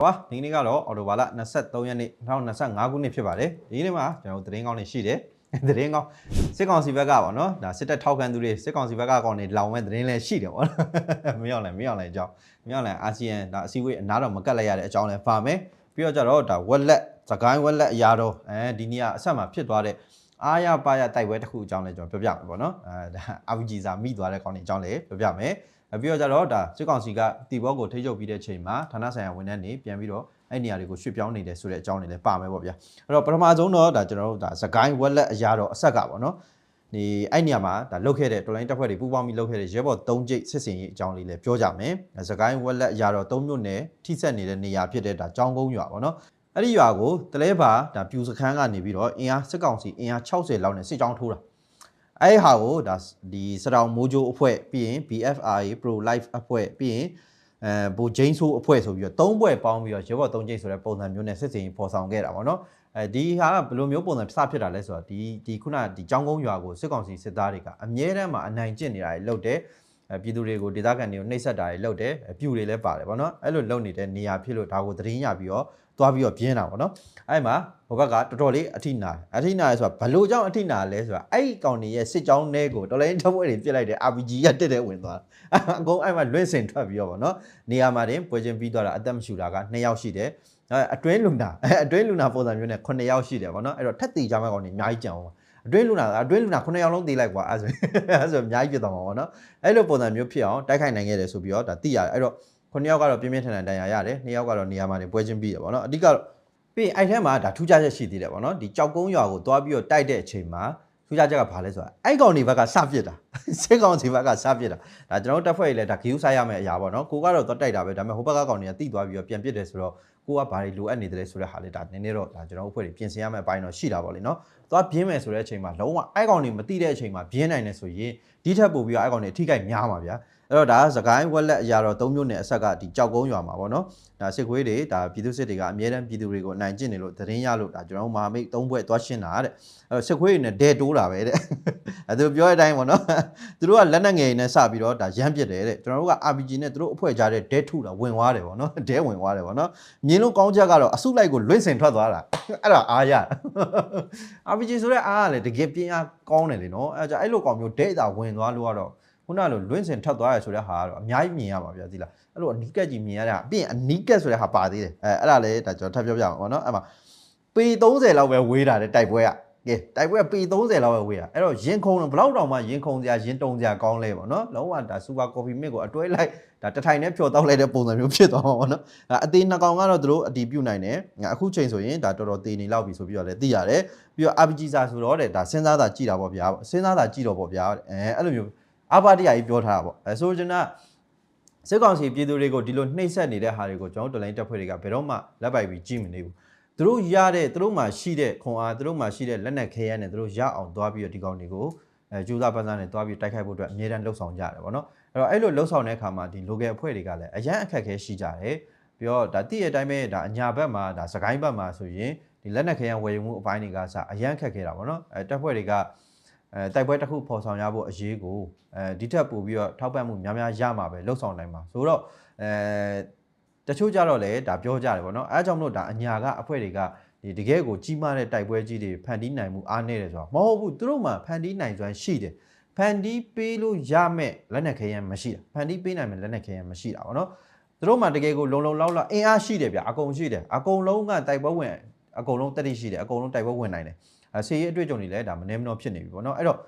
ဟွာဒီနေ့ကတော့အော်တိုဘာလ23ရက်နေ့2025ခုနှစ်ဖြစ်ပါတယ်ဒီနေ့မှာကျွန်တော်တို့သတင်းကောင်းတွေရှိတယ်သတင်းကောင်းစစ်ကောင်စီဘက်ကပေါ့နော်ဒါစစ်တပ်ထောက်ခံသူတွေစစ်ကောင်စီဘက်ကကောင်တွေလောင်မဲ့သတင်းလည်းရှိတယ်ပေါ့နော်မရောက်လဲမရောက်လဲအကြောင်းမရောက်လဲအာဆီယံဒါအစည်းအဝေးအနားတော့မကတ်လိုက်ရတဲ့အကြောင်းလည်းပါမယ်ပြီးတော့ကြတော့ဒါဝက်လက်စကိုင်းဝက်လက်အရာတော့အဲဒီနေ့ကအဆက်မှာဖြစ်သွားတဲ့အားရပါရတိုက်ပွဲတစ်ခုအကြောင်းလည်းကျွန်တော်ပြောပြမယ်ပေါ့နော်အဲဒါအာဗီဂျီစာမိသွားတဲ့ကောင်တွေအကြောင်းလည်းပြောပြမယ်အ ပြီးတော့ကြတော့ဒါစစ်ကောင်စီကတီဘောကိုထိချုပ်ပြီးတဲ့ချိန်မှာဌာနဆိုင်ရာဝန်ထမ်းတွေပြန်ပြီးတော့အဲ့နေရာတွေကိုရွှေ့ပြောင်းနေတယ်ဆိုတဲ့အကြောင်းတွေလည်းပါမယ်ပေါ့ဗျာအဲ့တော့ပထမဆုံးတော့ဒါကျွန်တော်တို့ဒါစကိုင်းဝက်လက်အရာတော့အဆက်ကပေါ့နော်ဒီအဲ့နေရာမှာဒါလုတ်ခဲ့တဲ့တော်လိုင်းတက်ဖွဲ့တွေပူးပေါင်းပြီးလုတ်ခဲ့တဲ့ရဲဘော်၃ကျိတ်စစ်စင်ရေးအကြောင်းလေးလည်းပြောကြမယ်စကိုင်းဝက်လက်အရာတော့၃မြို့နယ်ထိဆက်နေတဲ့နေရာဖြစ်တဲ့ဒါကြောင်းကုန်းရွာပေါ့နော်အဲ့ဒီရွာကိုတလဲပါဒါပြူစခန်းကနေပြီးတော့အင်အားစစ်ကောင်စီအင်အား60လောက်နဲ့စစ်ကြောင်းထိုးတာ အဲ့ဒီဟာကိုဒါဒီစတောင်မိုးဂျိုအဖွဲ့ပြီးရင် BFRA Pro Life အဖွဲ့ပြီးရင်အဲဘူဂျိန်းဆိုးအဖွဲ့ဆိုပြီးတော့သုံးဖွဲ့ပေါင်းပြီးတော့ရဲဘော်သုံးကျိတ်ဆိုတဲ့ပုံစံမျိုးနဲ့စစ်စင်ကြီးပေါ်ဆောင်ခဲ့တာပေါ့နော်အဲဒီဟာကဘယ်လိုမျိုးပုံစံစဖြစ်တာလဲဆိုတော့ဒီဒီခုနဒီចောင်းကုန်းရွာကိုစစ်ကောင်စီစစ်သားတွေကအမြဲတမ်းမှာအနိုင်ကျင့်နေတာတွေလုပ်တယ်အဲပြည်သူတွေကိုဒေသခံတွေကိုနှိပ်စက်တာတွေလုပ်တယ်အပြူတွေလည်းပါတယ်ပေါ့နော်အဲ့လိုလုပ်နေတဲ့နေရာဖြစ်လို့ဒါကိုသတင်းရပြီးတော့ သွားပြီးတော့ပြင်းတာပေါ့နော်အဲ့မှာဟိုဘက်ကတော်တော်လေးအထိနာတယ်အထိနာရဲဆိုတာဘလို့ကြောင့်အထိနာလဲဆိုတာအဲ့ဒီကောင်တွေရဲ့စစ်ကြောင်းထဲကိုတော်လိုင်းထပွဲတွေပြစ်လိုက်တဲ့ RPG ကတက်တဲ့ဝင်သွားတာအကုန်အဲ့မှာလွင့်စင်ထွက်ပြီးတော့ဗောနော်နေရာမှာတင်ပွဲချင်းပြီးသွားတာအသက်မရှူတာက2ယောက်ရှိတယ်အဲအတွင်းလူနာအဲအတွင်းလူနာပုံစံမျိုးနဲ့9ယောက်ရှိတယ်ဗောနော်အဲ့တော့ထက်တီကြမဲ့ကောင်တွေအများကြီးကြံအောင်ပါအတွင်းလူနာအတွင်းလူနာ9ယောက်လုံးတေးလိုက်ကွာအဲ့ဆိုအဲ့ဆိုအများကြီးပြတ်သွားမှာဗောနော်အဲ့လိုပုံစံမျိုးဖြစ်အောင်တိုက်ခိုက်နိုင်ခဲ့တယ်ဆိုပြီးတော့ဒါသိရတယ်အဲ့တော့ 9ယောက်ကတော့ပြင်းပြင်းထန်ထန်တန်ရာရတယ်2ယောက်ကတော့နေရာမှာနေပွဲချင်းပြီးတယ်ဗောနော်အဓိကတော့ပြီးရင်အဲ့ထဲမှာဒါထူးခြားချက်ရှိသေးတယ်ဗောနော်ဒီကြောက်ကုန်းရွာကိုသွားပြီးတော့တိုက်တဲ့အချိန်မှာထူးခြားချက်ကဘာလဲဆိုတာအဲ့ကောင်တွေဘက်ကစပစ်တာစစ်ကောင်စီဘက်ကစပစ်တာဒါကျွန်တော်တို့တက်ဖွဲ့ရည်လဲဒါဂီယူဆိုင်ရမယ့်အရာဗောနော်ကိုကတော့သွားတိုက်တာပဲဒါပေမဲ့ဟိုဘက်ကကောင်တွေကတိသွားပြီးတော့ပြန်ပစ်တယ်ဆိုတော့ကိုကဘာတွေလိုအပ်နေတယ်ဆိုတဲ့ဟာလေးဒါနည်းနည်းတော့ဒါကျွန်တော်တို့အဖွဲ့တွေပြင်ဆင်ရမယ့်အပိုင်းတော့ရှိတာဗောလေနော်သွားပြင်းမယ်ဆိုတဲ့အချိန်မှာလုံးဝအဲ့ကောင်တွေမတိတဲ့အချိန်မှာပြင်းနိုင်တယ်ဆိုရင်ဒီထက်ပိုပြီးတော့အဲ့ကောင်တွေအထိခိုက်များမှာဗျာ အဲ့တော့ဒါကစကိုင်းဝက်လက်အရာတော့၃မျိုးနဲ့အဆက်ကဒီကြောက်ကုန်းရွာမှာဗောနော်ဒါစစ်ခွေးတွေဒါပြည်သူစစ်တွေကအမြဲတမ်းပြည်သူတွေကိုအနိုင်ကျင့်နေလို့သတင်းရလို့ဒါကျွန်တော်တို့မဟာမိတ်၃ဘွဲ့သွားရှင်းတာတဲ့အဲ့တော့စစ်ခွေးတွေနဲ့ဒဲတိုးတာပဲတဲ့အဲ့သူပြောတဲ့အတိုင်းဗောနော်သူတို့ကလက်နက်ငယ်တွေနဲ့စပြီးတော့ဒါရမ်းပစ်တယ်တဲ့ကျွန်တော်တို့က RPG နဲ့သူတို့အဖွဲ့ကြားတဲ့ဒဲထုတာဝင်သွားတယ်ဗောနော်ဒဲဝင်သွားတယ်ဗောနော်မြင်းလုံးကောင်းချက်ကတော့အစုလိုက်ကိုလွင့်စင်ထွက်သွားတာအဲ့ဒါအားရ RPG ဆိုတဲ့အားကလည်းတကယ်ပြင်းအားကောင်းတယ်လေနော်အဲ့ကြအဲ့လိုကောင်မျိုးဒဲတာဝင်သွားလို့ကတော့ ခုနလိုလွင့်စင်ထပ်သွားရဆိုတဲ့ဟာကတော့အများကြီးမြင်ရပါဗျာသိလားအဲ့လိုအနီးကပ်ကြီးမြင်ရတာအပြင်အနီးကပ်ဆိုတဲ့ဟာပါသေးတယ်အဲအဲ့ဒါလည်းဒါကျွန်တော်ထပ်ပြောပြအောင်ပေါ့နော်အဲ့မှာပေ30လောက်ပဲဝေးတာတဲ့တိုက်ပွဲကကဲတိုက်ပွဲကပေ30လောက်ပဲဝေးတာအဲ့တော့ရင်ခုံတော့ဘလောက်တောင်မှရင်ခုံစရာရင်တုံစရာကောင်းလဲပေါ့နော်လုံးဝဒါစူပါကော်ဖီမစ်ကိုအတွဲလိုက်ဒါတထိုင်နဲ့ဖြော်တောက်လိုက်တဲ့ပုံစံမျိုးဖြစ်သွားမှာပေါ့နော်ဒါအသေးနှစ်ကောင်ကတော့သူတို့အတီးပြုတ်နိုင်တယ်အခုချိန်ဆိုရင်ဒါတော်တော်သေးနေလောက်ပြီဆိုပြီးတော့လည်းသိရတယ်ပြီးတော့ RPG စာဆိုတော့တဲ့ဒါစဉ်းစားတာကြည့်တာပေါ့ဗျာစဉ်းစားတာကြည့်တော့ပေါ့ဗျာအဲအဲ့လိုမျိုး အဘတရားကြီးပြောထားတာပေါ့အဲဆိုကျွန်တော်စစ်ကောင်စီပြည်သူတွေကိုဒီလိုနှိပ်စက်နေတဲ့ဟာတွေကိုကျွန်တော်တို့တော်လိုင်းတက်ဖွဲ့တွေကဘယ်တော့မှလက်ပိုက်ပြီးကြည့်မနေဘူးသူတို့ရတဲ့သူတို့မှရှိတဲ့ခွန်အားသူတို့မှရှိတဲ့လက်နက်ခဲယမ်းနဲ့သူတို့ရအောင်သွားပြီးတော့ဒီကောင်တွေကိုအဲကြိုးစားပန်းစားနဲ့သွားပြီးတိုက်ခိုက်ဖို့အတွက်အမြဲတမ်းလှုပ်ဆောင်ကြတယ်ပေါ့နော်အဲ့တော့အဲ့လိုလှုပ်ဆောင်တဲ့အခါမှာဒီ local အဖွဲ့တွေကလည်းအရန်အခက်အခဲရှိကြတယ်ပြီးတော့ဒါတည့်ရဲ့အတိုင်းပဲဒါအညာဘက်မှာဒါစကိုင်းဘက်မှာဆိုရင်ဒီလက်နက်ခဲယမ်းဝယ်ယူမှုအပိုင်းတွေကစအရန်ခက်ခဲတာပေါ့နော်အဲတက်ဖွဲ့တွေက အဲတိုက်ပွဲတစ်ခုပေါ်ဆောင်ရဖို့အရေးကိုအဲဒီထက်ပိုပြီးတော့ထောက်ပံ့မှုများများရမှာပဲလှုပ်ဆောင်နိုင်မှာဆိုတော့အဲတချို့ကြတော့လေဒါပြောကြတယ်ပေါ့နော်အဲအကြောင်းမလို့ဒါအညာကအဖွဲ့တွေကဒီတကယ်ကိုကြီးမားတဲ့တိုက်ပွဲကြီးတွေဖန်တီးနိုင်မှုအားနည်းတယ်ဆိုတော့မဟုတ်ဘူးသူတို့မှဖန်တီးနိုင်စွမ်းရှိတယ်ဖန်တီးပေးလို့ရမဲ့လက်နက်ခဲယမ်းမရှိတာဖန်တီးပေးနိုင်မဲ့လက်နက်ခဲယမ်းမရှိတာပေါ့နော်သူတို့မှတကယ်ကိုလုံလုံလောက်လောက်အင်အားရှိတယ်ဗျအကုန်ရှိတယ်အကုန်လုံးကတိုက်ပွဲဝင်အကုန်လုံးတတိရှိတယ်အကုန်လုံးတိုက်ပွဲဝင်နိုင်တယ်အဲ ဆေးရေးအတွေ့အကြုံတွေလည်းဒါမနှဲမနှောဖြစ်နေပြီပေါ့နော်အဲ့တော့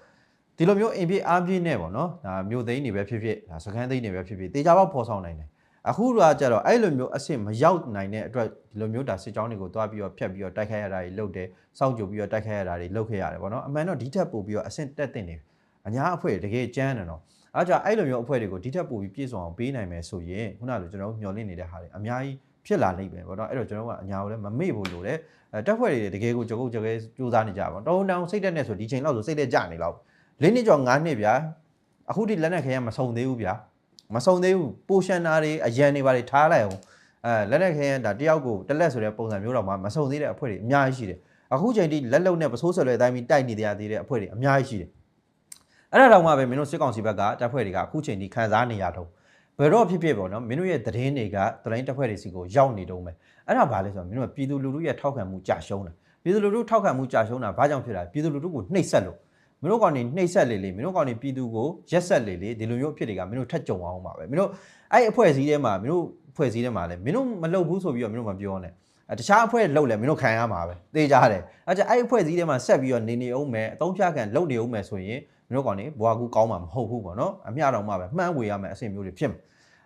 ဒီလိုမျိုးအင်ပြအားပြည့်နဲ့ပေါ့နော်ဒါမြို့သိန်းတွေပဲဖြစ်ဖြစ်ဒါစကန်းသိန်းတွေပဲဖြစ်ဖြစ်တေချာပေါက်ဖော်ဆောင်နိုင်တယ်အခုကကြတော့အဲ့လိုမျိုးအဆင့်မရောက်နိုင်တဲ့အတွက်ဒီလိုမျိုးဒါစစ်ကြောင်းတွေကိုတွားပြီးတော့ဖြတ်ပြီးတော့တိုက်ခိုက်ရတာတွေလုပ်တယ်စောင့်ကြိုပြီးတော့တိုက်ခိုက်ရတာတွေလုပ်ခဲ့ရတယ်ပေါ့နော်အမှန်တော့ဒီထက်ပိုပြီးတော့အဆင့်တက်တင်နေအညာအဖွဲ့တကယ်ကြမ်းတယ်နော်အားကြောင့်အဲ့လိုမျိုးအဖွဲ့တွေကိုဒီထက်ပိုပြီးပြည့်စုံအောင်ပေးနိုင်မယ်ဆိုရင်ခုနကလိုကျွန်တော်တို့မျှော်လင့်နေတဲ့ဟာတွေအများကြီး ဖြစ်လာနိုင်ပဲပေါ့နော်အဲ့တော့ကျွန်တော်ကအညာကိုလည်းမမေ့ဖို့လိုတယ်အဲတက်ဖွဲ့တွေတကယ်ကိုကြောက်ကြောက်ကြဲစူးစမ်းနေကြပါတော့တောင်းတောင်းစိတ်တက်နဲ့ဆိုဒီချိန်လောက်ဆိုစိတ်တက်ကြနေလောက်လေးနှစ်ကျော်၅နှစ်ဗျာအခုဒီလက်နဲ့ခရမ်းမဆုံသေးဘူးဗျာမဆုံသေးဘူးပိုရှန်နာတွေအရန်တွေပါတွေထားလိုက်အောင်အဲလက်နဲ့ခရမ်းဒါတယောက်ကိုတက်လက်ဆိုတဲ့ပုံစံမျိုးတော့မှမဆုံသေးတဲ့အဖွဲ့တွေအများကြီးရှိတယ်အခုချိန်ထိလက်လုံနဲ့ပစိုးဆွဲလွယ်တိုင်းပြီးတိုက်နေတဲ့အသေးတဲ့အဖွဲ့တွေအများကြီးရှိတယ်အဲ့ဒါတော့မှပဲမင်းတို့စစ်ကောင်စီဘက်ကတပ်ဖွဲ့တွေကအခုချိန်ထိခံစားနေရတော့ ဘယ်တော့ဖြစ်ဖြစ်ပေါ့နော်မင်းတို့ရဲ့သတင်းတွေကတလိုင်းတစ်ဖွဲ့တွေစီကိုရောက်နေတုံးပဲအဲ့ဒါဘာလဲဆိုတော့မင်းတို့ကပြည်သူလူထုရဲ့ထောက်ခံမှုကြာရှုံးတာပြည်သူလူထုထောက်ခံမှုကြာရှုံးတာဘာကြောင့်ဖြစ်တာပြည်သူလူထုကိုနှိပ်စက်လို့မင်းတို့ကောင်နေနှိပ်စက်လေလေမင်းတို့ကောင်နေပြည်သူကိုရက်ဆက်လေလေဒီလိုမျိုးအဖြစ်တွေကမင်းတို့ထက်ကြုံအောင်ပါပဲမင်းတို့အဲ့အဖွဲ့အစည်းထဲမှာမင်းတို့အဖွဲ့အစည်းထဲမှာလည်းမင်းတို့မလုပ်ဘူးဆိုပြီးတော့မင်းတို့မပြောနဲ့အဲတခြားအဖွဲ့လုပ်လဲမင်းတို့ခံရမှာပဲသိကြတယ်အဲကြအဲ့အဖွဲ့အစည်းထဲမှာဆက်ပြီးတော့နေနေအောင်မယ်အသုံးချခံလုပ်နေအောင်မယ်ဆိုရင်မင်းတို့ကောင်နေဘွားကူကောင်းမှာမဟုတ်ဘူးပေါ့နော်အမျှတော်မှပဲမှန်းဝေရမယ်အဆင်မျိုးတွေဖြစ်မှာ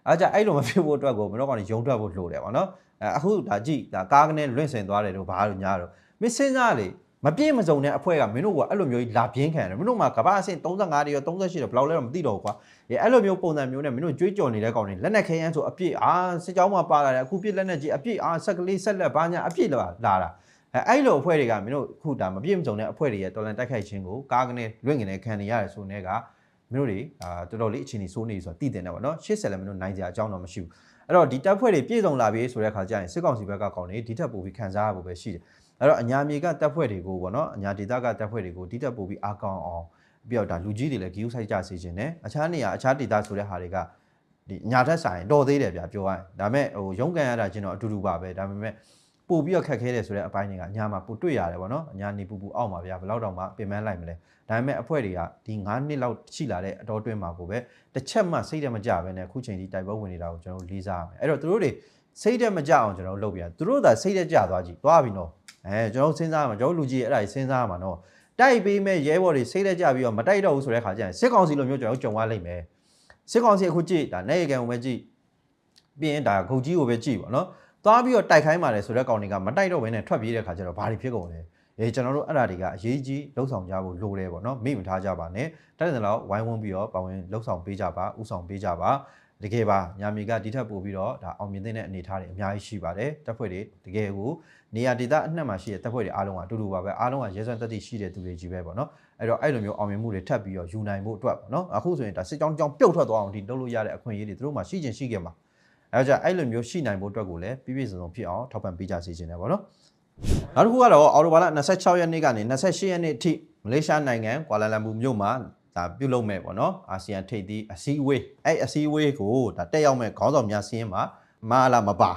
အားကြအဲ့လိုမဖြစ်ဖို့အတွက်ကိုမင်းတို့ကောင်ရုံထွက်ဖို့လိုတယ်ဗောနော်အဲအခုဒါကြည့်ဒါကားကနေလွင့်စင်သွားတယ်လို့ဘာလို့ညားတော့မင်းစဉ်းစားလေမပြည့်မစုံတဲ့အဖွဲ့ကမင်းတို့ကအဲ့လိုမျိုးကြီးလာပြင်းခံတယ်မင်းတို့မှာကမ္ဘာအဆင့်35တွေရော38တွေဘယ်လောက်လဲတော့မသိတော့ဘူးကွာအဲအဲ့လိုမျိုးပုံစံမျိုးနဲ့မင်းတို့ကြွေးကြော်နေတဲ့ကောင်တွေလက်နက်ခဲယမ်းဆိုအပြည့်အာစစ်ကြောင်းမှာပါလာတယ်အခုပြည့်လက်နက်ကြီးအပြည့်အာဆက်ကလေးဆက်လက်ဘာညာအပြည့်လာလာတာအဲအဲ့လိုအဖွဲ့တွေကမင်းတို့အခုဒါမပြည့်မစုံတဲ့အဖွဲ့တွေရဲ့တော်လန်တိုက်ခိုက်ခြင်းကိုကားကနေလွင့်ကနေခံနေရတယ်ဆိုနေက မင်းတို့တွေအာတော်တော်လေးအခြေအနေဆိုးနေဆိုတော့တည်တင်တယ်ပေါ့နော်ရှေ့ဆက်လည်းမင်းတို့နိုင်ကြအကြောင်းတော့မရှိဘူးအဲ့တော့ဒီတပ်ဖွဲ့တွေပြည်စုံလာပြီဆိုတဲ့အခါကျရင်စစ်ကောင်စီဘက်ကကောင်းနေဒီထက်ပိုပြီးခံစားရဖို့ပဲရှိတယ်အဲ့တော့အညာမြေကတပ်ဖွဲ့တွေကိုပေါ့နော်အညာဒေသကတပ်ဖွဲ့တွေကိုဒီထက်ပိုပြီးအားကောင်းအောင်ပြီးတော့ဒါလူကြီးတွေလည်းဂီယူဆိုင်ကြစေခြင်းနဲ့အခြားနေရာအခြားဒေသဆိုတဲ့ဟာတွေကဒီညာထက်ဆိုင်တော်သေးတယ်ဗျာပြောရရင်ဒါပေမဲ့ဟိုရုံးကန်ရတာချင်းတော့အတူတူပါပဲဒါပေမဲ့ ပို့ပြီးတော့ခက်ခဲတယ်ဆိုတဲ့အပိုင်းတွေကညာမှာပို့တွေ့ရတယ်ပေါ့နော်အညာနေပူပူအောက်မှာဗျာဘယ်တော့တောင်မှပြင်ပန်းလိုက်မလဲဒါပေမဲ့အဖွဲ့တွေကဒီ9နှစ်လောက်ရှိလာတဲ့အတော်တွင်းမှာကိုပဲတစ်ချက်မှစိတ်တမကြပဲနဲ့အခုချိန်ဒီတိုက်ပွဲဝင်နေတာကိုကျွန်တော်တို့လေးစားရမယ်အဲ့တော့သူတို့တွေစိတ်တမကြအောင်ကျွန်တော်တို့လုပ်ပြရသူတို့သာစိတ်တကြသွားကြည့်သွားပြီနော်အဲကျွန်တော်တို့စဉ်းစားရမှာကျွန်တော်တို့လူကြီးအဲ့ဒါကြီးစဉ်းစားရမှာနော်တိုက်ပေးမဲ့ရဲဘော်တွေစိတ်တကြပြီးတော့မတိုက်တော့ဘူးဆိုတဲ့ခါကျရင်စစ်ကောင်စီလိုမျိုးကျွန်တော်တို့ကြုံရလိမ့်မယ်စစ်ကောင်စီအခုကြည့်ဒါနေရကန်ကိုပဲကြည့်ပြီးရင်ဒါဂုတ်ကြီးကိုပဲကြည့်ပါနော် သွားပြီးတော့တိုက်ခိုင်းပါတယ်ဆိုတဲ့ကောင်တွေကမတိုက်တော့ဘဲနဲ့ထွက်ပြေးတဲ့ခါကျတော့ဘာတွေဖြစ်ကုန်လဲအေးကျွန်တော်တို့အဲ့ဒါတွေကအရေးကြီးလှုပ်ဆောင်ကြဖို့လိုတယ်ပေါ့နော်မိမထားကြပါနဲ့တိုက်တယ်လို့ဝိုင်းဝန်းပြီးတော့ပါဝင်လှုပ်ဆောင်ပေးကြပါဥဆောင်ပေးကြပါတကယ်ပါညာမီကဒီထက်ပိုပြီးတော့ဒါအောင်မြင်တဲ့အနေအထားတွေအများကြီးရှိပါတယ်တပ်ဖွဲ့တွေတကယ်ကိုနေရာဒေသအနှံ့မှာရှိတဲ့တပ်ဖွဲ့တွေအားလုံးကအတူတူပါပဲအားလုံးကရဲစွမ်းတက်တည်ရှိတဲ့သူတွေကြီးပဲပေါ့နော်အဲ့တော့အဲ့လိုမျိုးအောင်မြင်မှုတွေထပ်ပြီးတော့ယူနိုင်ဖို့အတွက်ပေါ့နော်အခုဆိုရင်ဒါစစ်ကြောင်းကြောင်းပြုတ်ထွက်သွားအောင်ဒီလုပ်လို့ရတဲ့အခွင့်အရေးတွေသူတို့မှရှိချင်ရှိခဲ့မှာ အဲဒါကြောင့်အဲ့လိုမျိုးရှိနိုင်ဖို့အတွက်ကိုလည်းပြည့်ပြည့်စုံစုံဖြစ်အောင်ထောက်ပံ့ပေးကြစေချင်တယ်ပေါ့နော်နောက်တစ်ခုကတော့အော်တိုဘာလ26ရက်နေ့ကနေ28ရက်နေ့အထိမလေးရှားနိုင်ငံကွာလာလမ်ပူမြို့မှာဒါပြုလုပ်မဲ့ပေါ့နော်အာဆီယံထိပ်သီးအစည်းအဝေးအဲ့အစည်းအဝေးကိုဒါတက်ရောက်မဲ့ခေါင်းဆောင်များစီးရင်မှာမအားလားမပါ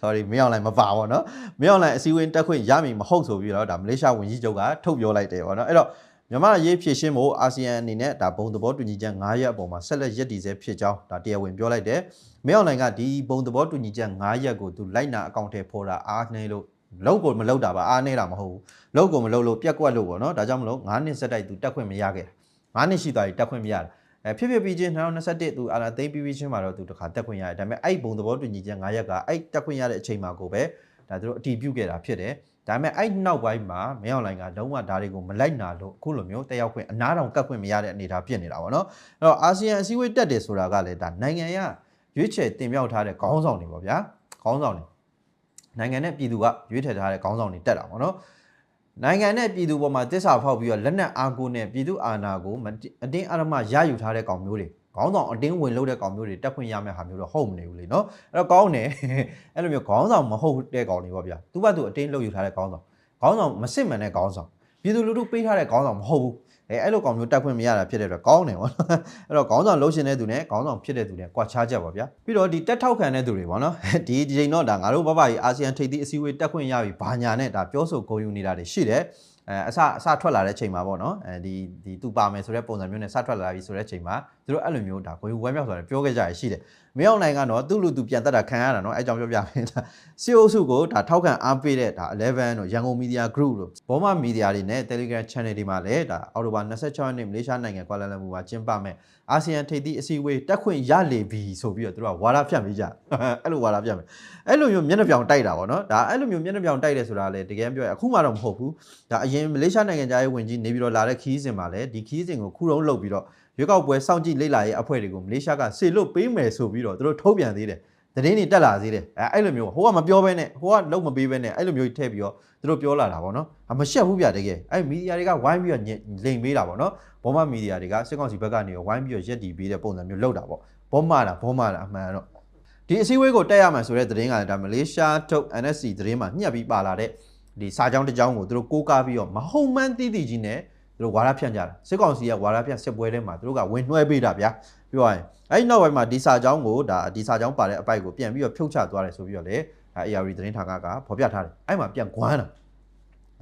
sorry မင်းအောင်လိုက်မပါပေါ့နော်မင်းအောင်လိုက်အစည်းအဝေးတက်ခွင့်ရမည်မဟုတ်ဆိုပြီးတော့ဒါမလေးရှားဝန်ကြီးချုပ်ကထုတ်ပြောလိုက်တယ်ပေါ့နော်အဲ့တော့ မြန်မာရေးဖြည့်ရှင်းဖို့အာဆီယံအနေနဲ့ဒါဘုံသဘောတူညီချက်9ရက်အပေါ်မှာဆက်လက်ရည်တည်ဆဲဖြစ်ကြောင်းဒါတရားဝင်ပြောလိုက်တယ်မင်းအောင်လိုင်ကဒီဘုံသဘောတူညီချက်9ရက်ကိုသူလိုက်နာအကောင့်ထဲပေါ်တာအားနှဲလို့လောက်ကိုမလောက်တာပါအားနှဲတာမဟုတ်ဘူးလောက်ကိုမလောက်လို့ပြက်ကွက်လို့ပေါ့နော်ဒါကြောင့်မလို့9နှစ်ဆက်တိုက်သူတက်ခွင့်မရခဲ့9နှစ်ရှိသွားပြီတက်ခွင့်မရတာအဲဖြစ်ဖြစ်ပြီးချင်း2021သူအာလာသိမ့်ပြီးပြီးချင်းမှာတော့သူတခါတက်ခွင့်ရတယ်ဒါပေမဲ့အဲ့ဘုံသဘောတူညီချက်9ရက်ကအဲ့တက်ခွင့်ရတဲ့အချိန်မှာကိုပဲဒါသူတို့အတီးပြုတ်ခဲ့တာဖြစ်တယ် ဒါပေမဲ့အဲ့နောက်ပိုင်းမှာမင်းအောင်လိုင်ကလုံးဝဒါတွေကိုမလိုက်နာလို့အခုလိုမျိုးတက်ရောက်ခွင့်အနားတောင်ကတ်ခွင့်မရတဲ့အနေအထားဖြစ်နေတာပေါ့နော်အဲ့တော့အာဆီယံအစည်းအဝေးတက်တယ်ဆိုတာကလည်းဒါနိုင်ငံရရွေးချယ်တင်မြှောက်ထားတဲ့ခေါင်းဆောင်တွေပေါ့ဗျာခေါင်းဆောင်တွေနိုင်ငံနဲ့ပြည်သူကရွေးထည့်ထားတဲ့ခေါင်းဆောင်တွေတက်တာပေါ့နော်နိုင်ငံနဲ့ပြည်သူပေါ်မှာတစ္ဆာဖောက်ပြီးတော့လက်နက်အားကိုးနဲ့ပြည်သူအာဏာကိုမတိအတင်းအဓမ္မရယူထားတဲ့ကောင်မျိုးတွေ ခေါင်းဆောင်အတင်းဝင်လို့တဲ့ကောင်မျိုးတွေတက်ခွင့်ရမယ့်ဟာမျိုးတော့ဟုတ်မနေဘူးလေနော်အဲ့တော့ကောင်းတယ်အဲ့လိုမျိုးခေါင်းဆောင်မဟုတ်တဲ့ကောင်တွေပေါ့ဗျာသူ့ဘက်သူအတင်းလုပ်ယူထားတဲ့ခေါင်းဆောင်ခေါင်းဆောင်မစစ်မှန်တဲ့ခေါင်းဆောင်ပြည်သူလူထုပေးထားတဲ့ခေါင်းဆောင်မဟုတ်ဘူးအဲအဲ့လိုကောင်မျိုးတက်ခွင့်မရတာဖြစ်တဲ့အတွက်ကောင်းတယ်ပေါ့နော်အဲ့တော့ခေါင်းဆောင်လှုပ်ရှင်တဲ့သူနဲ့ခေါင်းဆောင်ဖြစ်တဲ့သူနဲ့ကွာခြားချက်ပါဗျာပြီးတော့ဒီတက်ထောက်ခံတဲ့သူတွေပေါ့နော်ဒီဒီချိန်တော့ဒါငါတို့ဘဘကြီးအာဆီယံထိပ်သီးအစည်းအဝေးတက်ခွင့်ရပြီဘာညာနဲ့ဒါပြောဆိုဂုဏ်ယူနေတာတွေရှိတယ် အဲအစအစထွက်လာတဲ့ချိန်မှာပေါ့နော်အဲဒီဒီသူပါမယ်ဆိုတဲ့ပုံစံမျိုးနဲ့စထွက်လာပြီဆိုတဲ့ချိန်မှာသူတို့အဲ့လိုမျိုးဒါကိုယူဝဲမြောက်ဆိုတာပြောခဲ့ကြရရှိတယ် မင်းအောင်နိုင်ကတော့သူ့လူသူပြန်တက်တာခံရတာနော်အဲအကြောင်းပြောပြမယ်ဒါစီအိုစုကိုဒါထောက်ခံအားပေးတဲ့ဒါ11တို့ရန်ကုန်မီဒီယာ group တို့ဘောမမီဒီယာတွေနဲ့ Telegram channel တွေမှာလည်းဒါအော်တိုဘာ26ရက်နေ့မလေးရှားနိုင်ငံကွာလာလမ်ပူမှာကျင်းပမဲ့အာဆီယံထိပ်သီးအစည်းအဝေးတက်ခွင့်ရလေပြီဆိုပြီးတော့သူတို့ကဝါဒဖြန့်ပေးကြအဲ့လိုဝါဒဖြန့်မယ်အဲ့လိုမျိုးမျက်နှာပြောင်တိုက်တာပေါ့နော်ဒါအဲ့လိုမျိုးမျက်နှာပြောင်တိုက်တယ်ဆိုတာလေတကယ်ပြောရအခုမှတော့မဟုတ်ဘူးဒါအရင်မလေးရှားနိုင်ငံသားရေးဝန်ကြီးနေပြီးတော့လာတဲ့ခီးစဉ်မှာလည်းဒီခီးစဉ်ကိုခုတုံးလုပ်ပြီးတော့ ရွေးကောက်ပွဲစောင့်ကြည့်လေ့လာရေးအဖွဲ့တွေကိုမလေးရှားကစေလွတ်ပေးမယ်ဆိုပြီးတော့သူတို့ထုတ်ပြန်သေးတယ်သတင်းတွေတက်လာသေးတယ်အဲအဲ့လိုမျိုးဟိုကမပြောဘဲနဲ့ဟိုကလုံးမပေးဘဲနဲ့အဲ့လိုမျိုးထည့်ပြီးတော့သူတို့ပြောလာတာပေါ့နော်အမရှက်ဘူးဗျတကယ်အဲ့မီဒီယာတွေကဝိုင်းပြီးတော့လိန်ပေးတာပေါ့နော်ဘောမမီဒီယာတွေကစစ်ကောင်စီဘက်ကနေဝိုင်းပြီးတော့ရက်တီပေးတဲ့ပုံစံမျိုးလုပ်တာပေါ့ဘောမတာဘောမတာအမှန်တော့ဒီအစည်းအဝေးကိုတက်ရမှာဆိုတဲ့သတင်းကလည်းဒါမလေးရှားထုတ် NSC သတင်းမှာညှက်ပြီးပါလာတဲ့ဒီစာကြောင်းတစ်ကြောင်းကိုသူတို့ကိုးကားပြီးတော့မဟုတ်မှန်းသိသိကြီးနဲ့ သူတို့ဝါရဖြန့်ကြတာစစ်ကောင်စီကဝါရဖြန့်စစ်ပွဲထဲမှာသူတို့ကဝင်နှွှဲပေးတာဗျာပြောရရင်အဲ့ဒီနောက်ပိုင်းမှာဒီစာကြောင်းကိုဒါဒီစာကြောင်းပါတဲ့အပိုက်ကိုပြန်ပြီးတော့ဖြုတ်ချသွားတယ်ဆိုပြီးတော့လေဒါ ARD သတင်းဌာနကဖော်ပြထားတယ်အဲ့မှာပြန်ကွမ်းတာ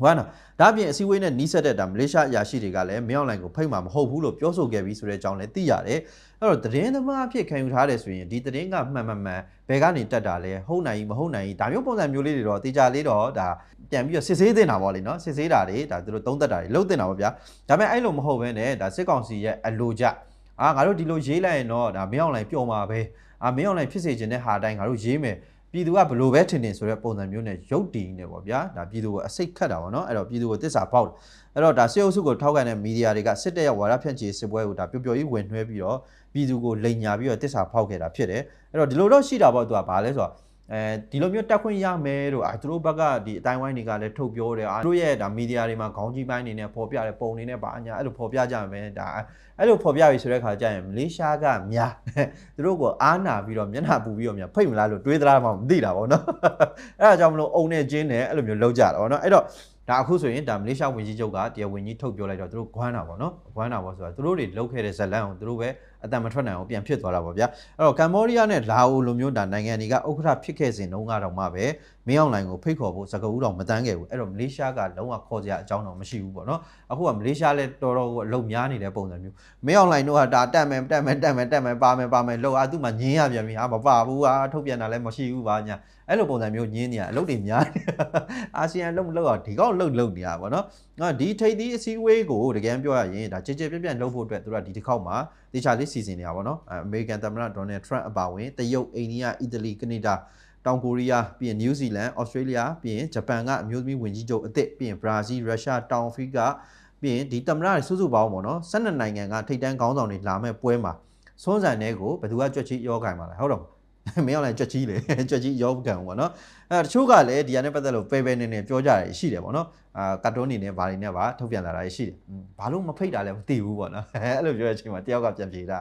ကွမ်းတာဒါအပြင်အစည်းအဝေးနဲ့နီးစပ်တဲ့ဒါမလေးရှားအရာရှိတွေကလည်းမင်းအောင်လိုင်ကိုဖိတ်မှာမဟုတ်ဘူးလို့ပြောဆိုခဲ့ပြီးဆိုတဲ့အကြောင်းလည်းသိရတယ်အဲ့တော့သတင်းသမားအဖြစ်ခံယူထားတယ်ဆိုရင်ဒီသတင်းကမှန်မှန်မှန်ဘယ်ကနေတက်တာလဲဟုတ်နိုင်မဟုတ်နိုင်ဒါမျိုးပုံစံမျိုးလေးတွေတော့တေချာလေးတော့ဒါပြန်ပြီးတော့စစ်ဆေးတင်တာပေါ့လေနော်စစ်ဆေးတာတွေဒါသူတို့သုံးသက်တာတွေလုပ်တင်တာပေါ့ဗျာဒါပေမဲ့အဲ့လိုမဟုတ်ဘဲနဲ့ဒါစစ်ကောင်စီရဲ့အလိုကြအာငါတို့ဒီလိုရေးလိုက်ရင်တော့ဒါမင်းအောင်လိုင်ပျော်မှာပဲအာမင်းအောင်လိုင်ဖြစ်စေခြင်းတဲ့ဟာအတိုင်းငါတို့ရေးမယ် ပြည်သူကဘလို့ပဲထင်တင်ဆိုတဲ့ပုံစံမျိုးနဲ့ရုပ်တည်နေပေါ့ဗျာဒါပြည်သူကိုအစိတ်ခတ်တာပေါ့နော်အဲ့တော့ပြည်သူကိုတစ္ဆာပေါက်တယ်အဲ့တော့ဒါစစ်အုပ်စုကိုထောက်ခံတဲ့မီဒီယာတွေကစစ်တပ်ရဲ့ဝါဒဖြန့်ချီစစ်ပွဲကိုဒါပျော်ပျော်ကြီးဝင်နှွှဲပြီးတော့ပြည်သူကိုလိန်ညာပြီးတော့တစ္ဆာဖောက်ခဲ့တာဖြစ်တယ်အဲ့တော့ဒီလိုတော့ရှိတာပေါ့သူကဘာလဲဆိုတော့ အဲဒီလိုမျိုးတက်ခွင့်ရမယ်လို့အာသူတို့ဘက်ကဒီအတိုင်းဝိုင်းတွေကလည်းထုတ်ပြောတယ်အာသူတို့ရဲ့ဒါမီဒီယာတွေမှာခေါင်းကြီးပိုင်းနေနဲ့ပေါ်ပြတဲ့ပုံနေနဲ့ပါအညာအဲ့လိုပေါ်ပြကြမယ်ဒါအဲ့လိုပေါ်ပြပြီဆိုတဲ့ခါကျရင်မလေးရှားကများသူတို့ကိုအားနာပြီးတော့မျက်နှာပူပြီးတော့များဖိတ်မလားလို့တွေးသလားမှမသိတာပေါ့နော်အဲ့ဒါကြောင့်မလို့အုံနဲ့ကျင်းနဲ့အဲ့လိုမျိုးလောက်ကြတာပေါ့နော်အဲ့တော့ဒါအခုဆိုရင်ဒါမလေးရှားဝင်ကြီးချုပ်ကတရားဝင်ကြီးထုတ်ပြောလိုက်တော့သူတို့ဂွမ်းတာပေါ့နော်ဂွမ်းတာပေါ့ဆိုတာသူတို့တွေလောက်ခဲ့တဲ့ဇလန်ကိုသူတို့ပဲ အတန်မထွက်နိုင်အောင်ပြန်ဖြစ်သွားတာပေါ့ဗျာအဲ့တော့ကမ္ဘောဒီးယားနဲ့လာအိုလိုမျိုးဒါနိုင်ငံတွေကဥက္ကဋ္ဌဖြစ်ခဲ့စဉ်တုန်းကတော့မှပဲမင်းအောင်လိုင်ကိုဖိတ်ခေါ်ဖို့စကားဦးတော်မတန်းခဲ့ဘူးအဲ့တော့မလေးရှားကလုံးဝခေါ်စရာအကြောင်းတော့မရှိဘူးပေါ့နော်အခုကမလေးရှားလည်းတော်တော်ကိုအလုံများနေတဲ့ပုံစံမျိုးမင်းအောင်လိုင်တို့ကဒါတက်မယ်တက်မယ်တက်မယ်တက်မယ်ပါမယ်ပါမယ်လောက်အားသူ့မှာညင်းရပြန်ပြီဟာမပါဘူးဟာထုတ်ပြန်တာလည်းမရှိဘူးပါညာအဲ့လိုပုံစံမျိုးညင်းနေရအလုပ်တွေများနေအာဆီယံလုံးမလောက်အောင်ဒီကောက်လှုပ်လှုပ်နေရပါတော့ငါဒီထိပ်သီးအစည်းအဝေးကိုတကယ်ပြောရရင်ဒါကြည်ကြည်ပြန့်ပြန့်လုပ်ဖို့အတွက်သူတို့ကဒီတစ်ခေါက်မှာတေချာလေးစီစဉ်နေတာပေါ့နော်အမေရိကန်သမ္မတဒေါ်နယ်ထရန့်အပါအဝင်တရုတ်အိန္ဒိယအီတလီကနေဒါတောင်ကိုရီးယားပြီးရင်နယူးဇီလန်ဩစတြေးလျပြီးရင်ဂျပန်ကအမျိုးသမီးဝင်ကြီးချုပ်အသစ်ပြီးရင်ဘရာဇီးရုရှားတောင်အာဖရိကပြီးရင်ဒီသမ္မတတွေစုစုပေါင်းပေါ့နော်12နိုင်ငံကထိပ်တန်းခေါင်းဆောင်တွေလာမဲ့ပွဲမှာစွန်းစံတဲ့ကိုဘယ်သူကကြွက်ချီရောခိုင်ပါလဲဟုတ်တော့ မင်းအောင်လည်းကြွက်ချီလေကြွက်ချီရောကန်ပေါ့နော်အဲတချို့ကလည်းဒီဟာနဲ့ပတ်သက်လို့ပဲပဲနေနေပြောကြတယ်ရှိတယ်ပေါ့နော်အာကာတွန်းနေနဲ့ဘာတွေနဲ့ပါထုတ်ပြန်လာတာရှိတယ်ဘာလို့မဖိတ်တာလဲမသိဘူးပေါ့နော်အဲ့လိုပြောတဲ့အချိန်မှာတယောက်ကပြန်ပြေတာ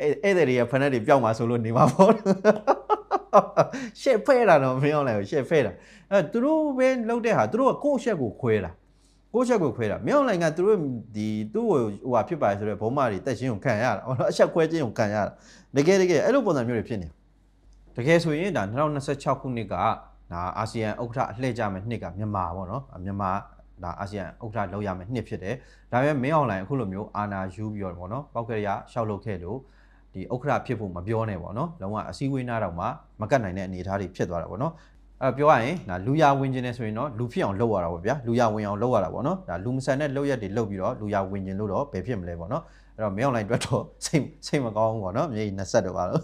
အဲ့အဲ့တဲ့တွေကဖက်နက်တွေပျောက်မှာဆိုလို့နေမှာပေါ့ရှက်ဖဲတာတော့မင်းအောင်လည်းရှက်ဖဲတာအဲသူတို့ပဲလုပ်တဲ့ဟာသူတို့ကကိုယ့်ရှက်ကိုခွဲတာကိုချက်ကိုခွဲတာမြောက်လိုင်ကသူတို့ဒီသူ့ကိုဟိုဟာဖြစ်ပါဆိုတော့ဘုံမတွေတက်ချင်းကိုခံရတာဟောအချက်ခွဲချင်းကိုခံရတာတကယ်တကယ်အဲ့လိုပုံစံမျိုးတွေဖြစ်နေ တကယ်ဆိုရင်ဒါ2026ခုနှစ်ကဒါအာဆီယံဥက္ကဋ္ဌအလှည့်ကြမဲ့နှစ်ကမြန်မာပေါ့နော်မြန်မာဒါအာဆီယံဥက္ကဋ္ဌလောက်ရမယ့်နှစ်ဖြစ်တယ်ဒါပေမဲ့မင်းအောင်လိုင်အခုလိုမျိုးအာနာယူပြီးတော့ပေါ့နော်ပောက်ကရရှောက်လုပ်ခဲ့လို့ဒီဥက္ကဋ္ဌဖြစ်ဖို့မပြောနဲ့ပေါ့နော်လုံးဝအစည်းအဝေးနားတော့မှမကတ်နိုင်တဲ့အနေအထားတွေဖြစ်သွားတာပေါ့နော်အဲပြောရရင်ဒါလူရဝင်ခြင်းနဲ့ဆိုရင်တော့လူဖြစ်အောင်လုပ်ရတာပေါ့ဗျာလူရဝင်အောင်လုပ်ရတာပေါ့နော်ဒါလူမဆန်တဲ့လုပ်ရက်တွေလုပ်ပြီးတော့လူရဝင်ခြင်းလို့တော့ဘယ်ဖြစ်မလဲပေါ့နော် အဲ့တော့မင်းအွန်လိုင်းအတွက်တော့စိတ်စိတ်မကောင်းဘူးပေါ့နော်မြေ20တော့ပါလို့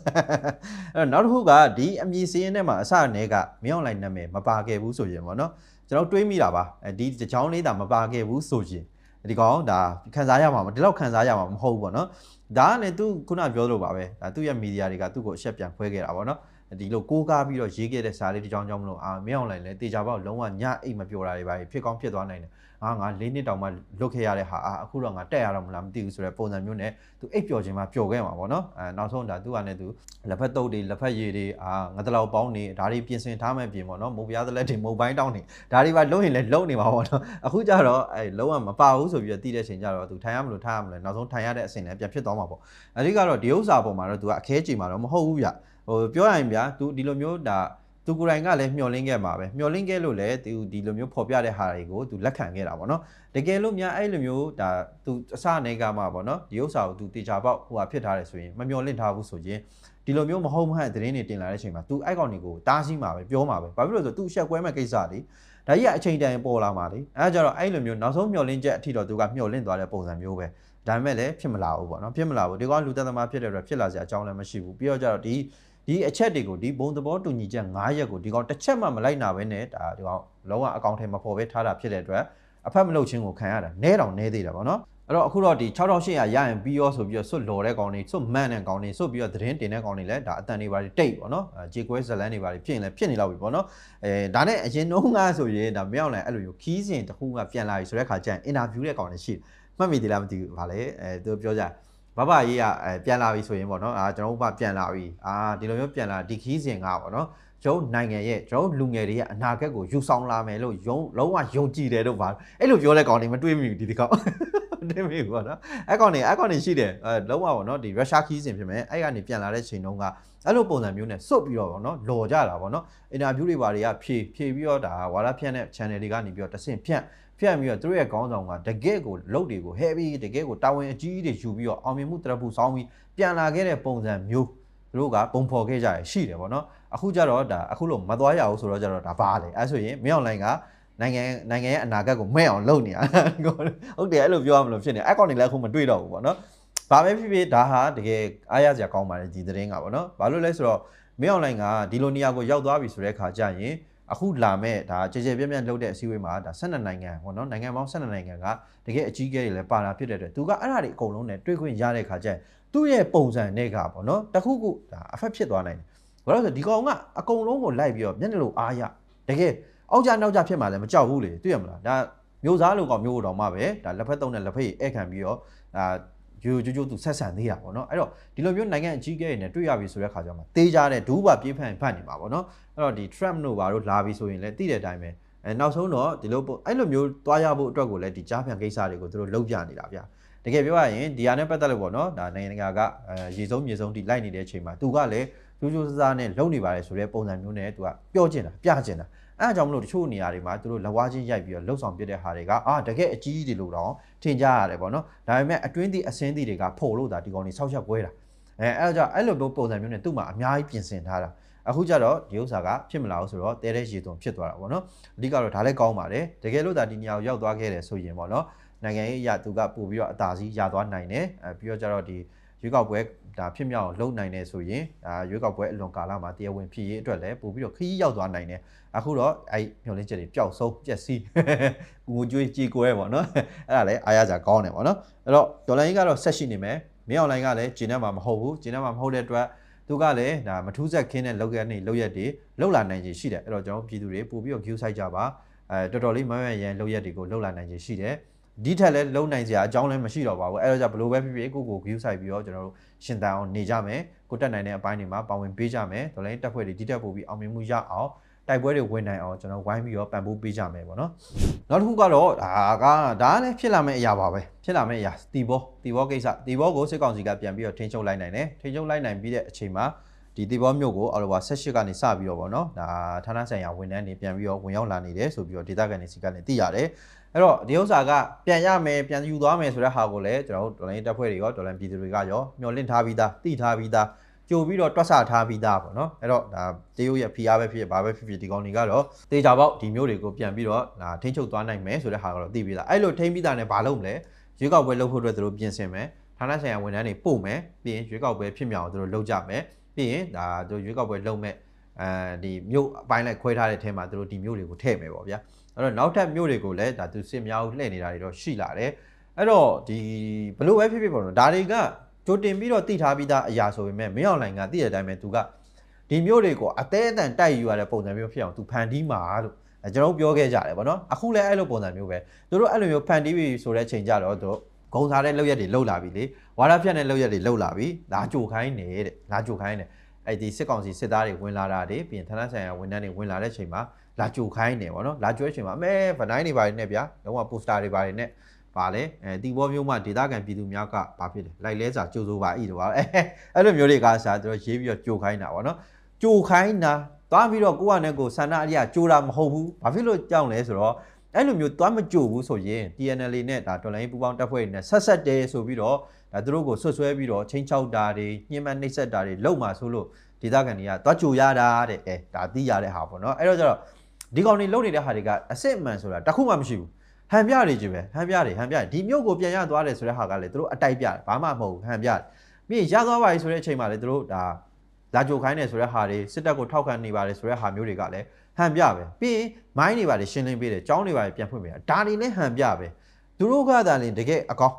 အဲ့တော့နောက်တစ်ခုကဒီအမည်စင်းထဲမှာအစနဲ့ကမင်းအွန်လိုင်းနာမည်မပါခဲ့ဘူးဆိုရင်ပေါ့နော်ကျွန်တော်တွေးမိတာပါအဲဒီကြောင်းလေးတာမပါခဲ့ဘူးဆိုရင်ဒီကောင်ဒါခံစားရမှာမဒီလောက်ခံစားရမှာမဟုတ်ဘူးပေါ့နော်ဒါကလည်းသူခုနပြောလို့ပါပဲဒါသူ့ရဲ့မီဒီယာတွေကသူ့ကိုအဆက်ပြန်ခွဲခဲ့တာပေါ့နော်ဒီလိုကိုးကားပြီးတော့ရေးခဲ့တဲ့စာလေးတစ်ကြောင်းကြောင်းမလို့အာမင်းအောင်လိုက်လဲတေချာပေါက်လုံးဝညအိတ်မပြောတာတွေပါဖြစ်ကောင်းဖြစ်သွားနိုင်တယ် ငါငါ၄နှစ်တောင်မှလွတ်ခဲ့ရတဲ့ဟာအာအခုတော့ငါတက်ရတော့မလားမသိဘူးဆိုတဲ့ပုံစံမျိုးနဲ့သူအိတ်ပျော်ခြင်းမှာပျော်ခဲ့မှာပေါ့နော်အဲနောက်ဆုံးဒါသူကလည်းသူလက်ဖက်တုပ်တွေလက်ဖက်ရည်တွေအာငါတလောက်ပေါင်းနေဒါတွေပြင်ဆင်ထားမှပြင်ပေါ့နော်မုတ်ပြားသလက်တွေမုတ်ပိုင်းတောင်းနေဒါတွေပါလုံးရင်လည်းလုံးနေမှာပေါ့နော်အခုကျတော့အဲလုံးဝမပါဘူးဆိုပြီးတော့တည်တဲ့ချိန်ကျတော့သူထိုင်ရမလို့ထားရမလဲနောက်ဆုံးထိုင်ရတဲ့အဆင့်လည်းပြန်ဖြစ်သွားမှာပေါ့အဓိကတော့ဒီဥစ္စာပေါ်မှာတော့သူကအခဲကြီးမှာတော့မဟုတ်ဘူးဗျဟိုပြောရရင်ဗျာ तू ဒီလိုမျိုးဒါ သူကိုယ်တိုင်ကလည်းမျှော်လင့်ခဲ့မှာပဲမျှော်လင့်ခဲ့လို့လည်းသူဒီလိုမျိုးဖော်ပြတဲ့ဟာတွေကိုသူလက်ခံခဲ့တာပေါ့နော်တကယ်လို့များအဲ့လိုမျိုးဒါသူအစအနေကမှပေါ့နော်ဒီဥစ္စာကိုသူတေချာပေါက်ဟိုဟာဖြစ်ထားတယ်ဆိုရင်မမျှော်လင့်ထားဘူးဆိုရင်ဒီလိုမျိုးမဟုတ်မဟန်သတင်းတွေတင်လာတဲ့အချိန်မှာ तू အိုက်ကောင်တွေကိုတားဆီးမှာပဲပြောမှာပဲဘာဖြစ်လို့လဲဆို तू ရှက်ကွဲမဲ့ကိစ္စတွေဒါကြီးကအချိန်တန်ပေါ်လာမှာလေအဲဒါကြတော့အဲ့လိုမျိုးနောက်ဆုံးမျှော်လင့်ချက်အထိတော့ तू ကမျှော်လင့်သွားတဲ့ပုံစံမျိုးပဲဒါပေမဲ့လည်းဖြစ်မလာဘူးပေါ့နော်ဖြစ်မလာဘူးဒီကောင်လူသက်သမားဖြစ်တဲ့အတွက်ဖြစ်လာစရာအကြောင်းလည်းမရှိဘူးပြီးတော့ကြတော့ဒီ ဒီအချက်တွေကိုဒီဘုံသဘောတူညီချက်9ရက်ကိုဒီကောင်တစ်ချက်မှမလိုက်နာဘဲနဲ့ဒါဒီကောင်လုံးဝအကောင့်ထဲမှာပေါ်ပဲထားတာဖြစ်တဲ့အတွက်အဖက်မလုပ်ချင်းကိုခံရတာနဲတောင်နဲသေးတာပေါ့နော်အဲ့တော့အခုတော့ဒီ6800ရရင်ပြီးရောဆိုပြီးတော့စွတ်လော်တဲ့ကောင်တွေစွတ်မှန်တဲ့ကောင်တွေစွတ်ပြီးတော့သတင်းတင်တဲ့ကောင်တွေလည်းဒါအတန်တွေပါတိတ်ပေါ့နော်ဂျေကွဲဇလန်းတွေပါဖြစ်ရင်လည်းဖြစ်နေတော့ပြီပေါ့နော်အဲဒါနဲ့အရင်နှုံးကဆိုရင်ဒါမရောက်နိုင်အဲ့လိုမျိုးခီးစဉ်တစ်ခုကပြန်လာပြီဆိုတဲ့ခါကျရင်အင်တာဗျူးတဲ့ကောင်တွေရှိတယ်မှတ်မိသေးလားမသိဘူးဗာလေအဲသူပြောကြ ဘဘရေးကအဲပြန်လာပြီဆိုရင်ပေါ့နော်အာကျွန်တော်တို့ကပြန်လာပြီအာဒီလိုမျိုးပြန်လာဒီခီးစဉ်ကပေါ့နော်ကျွန်တော်နိုင်ငံရဲ့ကျွန်တော်လူငယ်တွေရဲ့အနာဂတ်ကိုယူဆောင်လာမယ်လို့ယုံလုံးဝယုံကြည်တယ်လို့ပါအဲ့လိုပြောလဲကောင်းနေမတွေးမိဘူးဒီဒီကောက်တင်မိဘူးပေါ့နော်အဲ့ကောင်နေအဲ့ကောင်နေရှိတယ်အဲလုံးဝပေါ့နော်ဒီရုရှားခီးစဉ်ဖြစ်မယ်အဲ့ကနေပြန်လာတဲ့ချိန်တုန်းကအဲ့လိုပုံစံမျိုးနဲ့စွတ်ပြီးတော့ပေါ့နော်လော်ကြတာပေါ့နော်အင်တာဗျူးတွေဘာတွေကဖြေဖြေပြီးတော့ဒါဝါရဖြန့်တဲ့ channel တွေကနေပြီးတော့တဆင့်ဖြန့် ဖြန့်ပြီးတော့သူတို့ရဲ့ခေါင်းဆောင်ကတကယ့်ကိုလုတ်တွေကို heavy တကယ့်ကိုတာဝန်အကြီးတွေယူပြီးတော့အောင်မြင်မှုတရဖူဆောင်းပြီးပြန်လာခဲ့တဲ့ပုံစံမျိုးသူတို့ကပုံဖော်ခဲ့ကြရရှိတယ်ပေါ့နော်အခုကျတော့ဒါအခုလို့မသွားရဘူးဆိုတော့ကျတော့ဒါပါလေအဲဆိုရင်မင်းအွန်လိုင်းကနိုင်ငံနိုင်ငံရဲ့အနာဂတ်ကိုမဲ့အောင်လုပ်နေရဟုတ်တယ်အဲ့လိုပြောရမလို့ဖြစ်နေအဲ့ကောင်တွေလည်းအခုမတွေ့တော့ဘူးပေါ့နော်ဘာပဲဖြစ်ဖြစ်ဒါဟာတကယ်အားရစရာကောင်းပါတယ်ဒီသတင်းကပေါ့နော်ဘာလို့လဲဆိုတော့မင်းအွန်လိုင်းကဒီလိုနေရာကိုရောက်သွားပြီဆိုတဲ့ခါကျရင် အခုလာမဲ့ဒါကြည်ကြဲပြန့်ပြန့်လုပ်တဲ့အစည်းအဝေးမှာဒါ12နိုင်ငံပေါ့နော်နိုင်ငံပေါင်း12နိုင်ငံကတကယ်အကြီးအကဲတွေလည်းပါလာဖြစ်တဲ့အတွက်သူကအဲ့ဒါတွေအကုန်လုံးနဲ့တွေ့ခွင့်ရတဲ့ခါကျရင်သူ့ရဲ့ပုံစံနဲ့ကပေါ့နော်တခုခုဒါအဖက်ဖြစ်သွားနိုင်တယ်ဘာလို့လဲဆိုဒီကောင်ကအကုန်လုံးကိုလိုက်ပြီးတော့မျက်နှာလိုအားရတကယ်အောက်ကြနောက်ကြဖြစ်မှလည်းမကြောက်ဘူးလေတွေ့ရမလားဒါမျိုးစားလိုကောင်မျိုးတော်မှပဲဒါလက်ဖက်သုံးတဲ့လက်ဖက်ရဧခံပြီးတော့ဒါ ယူကျူးကျူးသူဆက်ဆံသေးတာပေါ့နော်အဲ့တော့ဒီလိုမျိုးနိုင်ငံအကြီးအကဲတွေနဲ့တွေ့ရပြီဆိုတဲ့ခါကျမှတေးကြတဲ့ဒူးပါပြေးဖန်ဖတ်နေမှာပေါ့နော်အဲ့တော့ဒီ Trump တို့ဘာလို့လာပြီဆိုရင်လည်းသိတဲ့အတိုင်းပဲအဲနောက်ဆုံးတော့ဒီလိုအဲ့လိုမျိုးတွားရဖို့အတွက်ကိုလည်းဒီကြားဖြန်ကိစ္စတွေကိုသူတို့လုပ်ပြနေတာဗျာတကယ်ပြောရရင်ဒီဟာနဲ့ပတ်သက်လို့ပေါ့နော်ဒါနိုင်ငံတကာကအဲရေဆုံးမြေဆုံးတိလိုက်နေတဲ့အချိန်မှာသူကလည်းကျိုးကျိုးစားစားနဲ့လုံနေပါတယ်ဆိုတဲ့ပုံစံမျိုးနဲ့သူကပြောကျင်တာပြကျင်တာ အဲအကြောင်းမလို့တချို့နေရာတွေမှာသူတို့လက်ဝါးချင်းရိုက်ပြီးတော့လှုပ်ဆောင်ပြတဲ့ဟာတွေကအာတကယ်အကြီးကြီးတွေလို့တော့ထင်ကြရတယ်ပေါ့နော်ဒါပေမဲ့အတွင်းသည့်အစင်းသည့်တွေကဖို့လို့ဒါဒီကောင်တွေဆောက်ချက်ပွဲတာအဲအဲအကြောင်းအဲ့လိုမျိုးပုံစံမျိုးနဲ့သူ့မှာအများကြီးပြင်ဆင်ထားတာအခုကျတော့ဒီဥစ္စာကဖြစ်မလာဘူးဆိုတော့တဲတဲ့ရေသွန်ဖြစ်သွားတာပေါ့နော်အဓိကတော့ဒါလည်းကောင်းပါတယ်တကယ်လို့ဒါဒီနေရာကိုရောက်သွားခဲ့တယ်ဆိုရင်ပေါ့နော်နိုင်ငံရေးအရာသူကပို့ပြီးတော့အသာစီးရသွားနိုင်တယ်အဲပြီးတော့ကျတော့ဒီ ရွေးကောက်ပွဲဒါဖြစ်မြောက်အောင်လုပ်နိုင်တယ်ဆိုရင်ဒါရွေးကောက်ပွဲအလွန်ကာလမှာတရားဝင်ဖြစ်ရေးအတွက်လည်းပို့ပြီးတော့ခရီးရောက်သွားနိုင်တယ်အခုတော့အဲ့မျောလင်းချက်တွေပျောက်ဆုံးပျက်စီးငိုကြွေးကြေကွဲပေါ့နော်အဲ့ဒါလည်းအားရကြကောင်းတယ်ပေါ့နော်အဲ့တော့ဒေါ်လာကြီးကတော့ဆက်ရှိနေမယ်မင်းအွန်လိုင်းကလည်းဂျင်းထဲမှာမဟုတ်ဘူးဂျင်းထဲမှာမဟုတ်တဲ့အတွက်သူကလည်းဒါမထူးဆက်ခင်းတဲ့လောက်ရနေလောက်ရက်တွေလောက်လာနိုင်ခြင်းရှိတယ်အဲ့တော့ကျွန်တော်ပြည်သူတွေပို့ပြီးတော့ view site ကြပါအဲတော်တော်လေးမမရန်လောက်ရက်တွေကိုလောက်လာနိုင်ခြင်းရှိတယ် ဒီထက်လည်းလုံနိုင်စရာအကြောင်းလည်းမရှိတော့ပါဘူးအဲ့တော့じゃဘလို့ပဲဖြစ်ဖြစ်ကိုကို view site ပြီးတော့ကျွန်တော်တို့ရှင်တန်အောင်နေကြမယ်ကိုတက်နိုင်တဲ့အပိုင်းတွေမှာပါဝင်ပေးကြမယ်ဒေါ်လာတက်ဖွဲ့တွေဒီတက်ပို့ပြီးအောင်မြင်မှုရအောင်တိုက်ပွဲတွေဝင်နိုင်အောင်ကျွန်တော်ဝိုင်းပြီးတော့ပံ့ပိုးပေးကြမယ်ပေါ့နော်နောက်တစ်ခုကတော့ဒါကဒါလည်းဖြစ်လာမယ့်အရာပါပဲဖြစ်လာမယ့်အရာတီဘောတီဘောကိစ္စတီဘောကိုစစ်ကောင်စီကပြန်ပြီးတော့ထိန်းချုပ်လိုက်နိုင်တယ်ထိန်းချုပ်လိုက်နိုင်ပြီးတဲ့အချိန်မှာဒီတီဘောမြို့ကိုအော်လိုဝါ18ကနေစပြီးတော့ဗောနော်ဒါဌာနဆိုင်ရာဝန်ထမ်းတွေပြန်ပြီးတော့ဝင်ရောက်လာနေတယ်ဆိုပြီးတော့ဒေသခံတွေစီကနေသိရတယ် အဲ့တော့ဒီဥစ္စာကပြန်ရမယ်ပြန်ယူသွားမယ်ဆိုတဲ့ဟာကိုလည်းကျွန်တော်တို့ဒေါ်လာတပ်ဖွဲ့တွေရောဒေါ်လာပြည်သူတွေကရောမျှော်လင့်ထားပြီးသားသိထားပြီးသားကြိုပြီးတော့တွက်ဆထားပြီးသားပေါ့နော်အဲ့တော့ဒါတရုတ်ရဲ့ PR ပဲဖြစ်ဖြစ်ဘာပဲဖြစ်ဖြစ်ဒီကောင်တွေကတော့တေချာပေါက်ဒီမျိုးတွေကိုပြန်ပြီးတော့ဒါထိန်းချုပ်သွားနိုင်မယ်ဆိုတဲ့ဟာကတော့သိပြီးသားအဲ့လိုထိန်းပြီးသားနဲ့ဘာလုပ်မလဲရွေးကောက်ပွဲလုပ်ဖို့အတွက်သူတို့ပြင်ဆင်မယ်ဌာနဆိုင်ရာဝန်ထမ်းတွေပို့မယ်ပြီးရင်ရွေးကောက်ပွဲဖြစ်မြောက်အောင်သူတို့လုပ်ကြမယ်ပြီးရင်ဒါသူရွေးကောက်ပွဲလုပ်မဲ့အဲဒီမြို့အပိုင်းလိုက်ခွဲထားတဲ့ထဲမှာသူတို့ဒီမြို့တွေကိုထည့်မယ်ပေါ့ဗျာ အဲ့တော့နောက်ထပ်မြို့တွေကိုလည်းဒါသူစစ်များလှည့်နေတာတွေတော့ရှိလာတယ်အဲ့တော့ဒီဘလို့ပဲဖြစ်ဖြစ်ပေါ့နော်ဒါတွေကကြိုတင်ပြီးတော့တိထားပြီးသားအရာဆိုပေမဲ့မင်းအောင်လိုင်ကသိတဲ့အတိုင်းပဲသူကဒီမျိုးတွေကိုအသေးအတန်တိုက်ယူရတဲ့ပုံစံမျိုးဖြစ်အောင်သူဖန်တီးမှာလို့ကျွန်တော်ပြောခဲ့ကြတယ်ဗောနော်အခုလည်းအဲ့လိုပုံစံမျိုးပဲသူတို့အဲ့လိုမျိုးဖန်တီးပြီဆိုတဲ့ချိန်ကြတော့သူတို့ဂုံစားတဲ့လောက်ရက်တွေလှုပ်လာပြီလေဝါရဖြတ်တဲ့လောက်ရက်တွေလှုပ်လာပြီလာကြိုခိုင်းနေတဲ့လာကြိုခိုင်းနေ အဲ့ဒီစစ်ကောင်စီစစ်သားတွေဝင်လာတာတွေပြီးရင်ဌာနဆိုင်ရာဝန်ထမ်းတွေဝင်လာတဲ့ချိန်မှာလာကြိုခိုင်းနေဗောနော်လာကြိုတဲ့ချိန်မှာအမဲဗနိုင်းတွေပါနေဗျာလုံးဝပိုစတာတွေပါနေနဲ့ပါလေအဲတီဘောမျိုးမှဒေတာကန်ပြည်သူများကဘာဖြစ်လဲလိုက်လဲစာကြိုးစိုးပါဤတော့အဲအဲ့လိုမျိုးတွေကစာသူတို့ရေးပြီးတော့ကြိုခိုင်းတာဗောနော်ကြိုခိုင်းတာသွားပြီးတော့ကိုကနဲ့ကိုဆန္ဒအရိယာကြိုတာမဟုတ်ဘူးဘာဖြစ်လို့ကြောက်လဲဆိုတော့ အဲ့လိုမျိုးသွားမကြိုဘူးဆိုရင် TNL နဲ့ဒါတော်လိုင်းပူပေါင်းတပ်ဖွဲ့တွေနဲ့ဆက်ဆက်တဲဆိုပြီးတော့ဒါသူတို့ကိုဆွဆွဲပြီးတော့ချင်းချောက်တာတွေညှဉ်းပန်းနှိပ်စက်တာတွေလုပ်မှာဆိုလို့ဒေသခံတွေကသွားကြိုရတာတဲ့အဲဒါသိရတဲ့ဟာပေါ့နော်အဲ့တော့ကျတော့ဒီကောင်တွေလုပ်နေတဲ့ဟာတွေကအစစ်အမှန်ဆိုတာတခုမှမရှိဘူးဟန်ပြတွေကြီးပဲဟန်ပြတွေဟန်ပြဒီမြို့ကိုပြန်ရသွားတယ်ဆိုတဲ့ဟာကလည်းသူတို့အတိုက်ပြတယ်ဘာမှမဟုတ်ဘူးဟန်ပြတယ်ပြီးရင်ရသွားပါပြီဆိုတဲ့အချိန်မှာလည်းသူတို့ဒါလာကြိုခိုင်းတယ်ဆိုတဲ့ဟာတွေစစ်တပ်ကိုထောက်ခံနေပါတယ်ဆိုတဲ့ဟာမျိုးတွေကလည်း ဟန်ပြပဲပြီးရင်မိုင်းတွေပါလေရှင်းလင်းပေးတယ်ចောင်းတွေပါပြန်ဖွင့်ပေးတာဒါတွေလည်းဟန်ပြပဲသူတို့ကသာလင်တကယ်အကောင်း